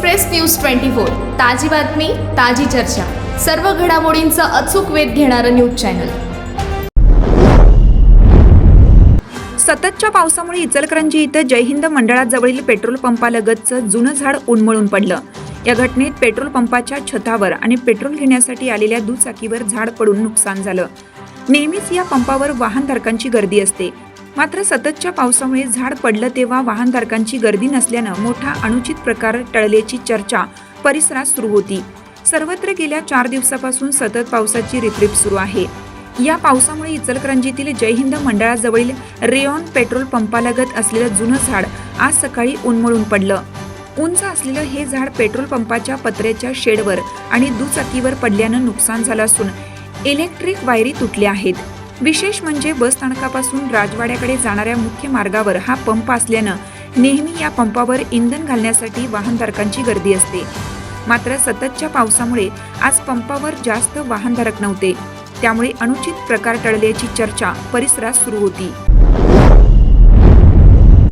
Express news twenty four ताजी बातमी ताजी चर्चा. सर्व घडामोडींचा अचूक वेध घेणारं न्यूज चॅनल. सततच्या पावसामुळे इचलकरंजी इथं जयहिंद मंडळाजवळील पेट्रोल पंपालगतचं जुनं झाड उन्मळून पडलं. या घटनेत पेट्रोल पंपाच्या छतावर आणि पेट्रोल घेण्यासाठी आलेल्या दुचाकीवर झाड पडून नुकसान झालं. नेहमीच या पंपावर वाहनधारकांची गर्दी असते. मात्र सततच्या पावसामुळे झाड पडलं तेव्हा वाहनधारकांची गर्दी नसल्यानं मोठा अनुचित प्रकार टळल्याची चर्चा परिसरात सुरू होती. सर्वत्र गेल्या चार दिवसापासून सतत पावसाची रिपरिप सुरू आहे. या पावसामुळे इचलकरंजीतील जयहिंद मंडळाजवळील रेऑन पेट्रोल पंपालगत असलेलं जुनं झाड आज सकाळी उन्मळून पडलं. उंच असलेलं हे झाड पेट्रोल पंपाच्या पत्र्याच्या शेडवर आणि दुचाकीवर पडल्यानं नुकसान झालं असून इलेक्ट्रिक वायरी तुटल्या आहेत. विशेष म्हणजे बस स्थानकापासून राजवाड्याकडे जाणाऱ्या मुख्य मार्गावर हा पंप असल्यानं नेहमी या पंपावर इंधन घालण्यासाठी वाहनधारकांची गर्दी असते. मात्र सततच्या पावसामुळे आज पंपावर जास्त वाहनधारक नव्हते. त्यामुळे अनुचित प्रकार टळल्याची चर्चा परिसरात सुरू होती.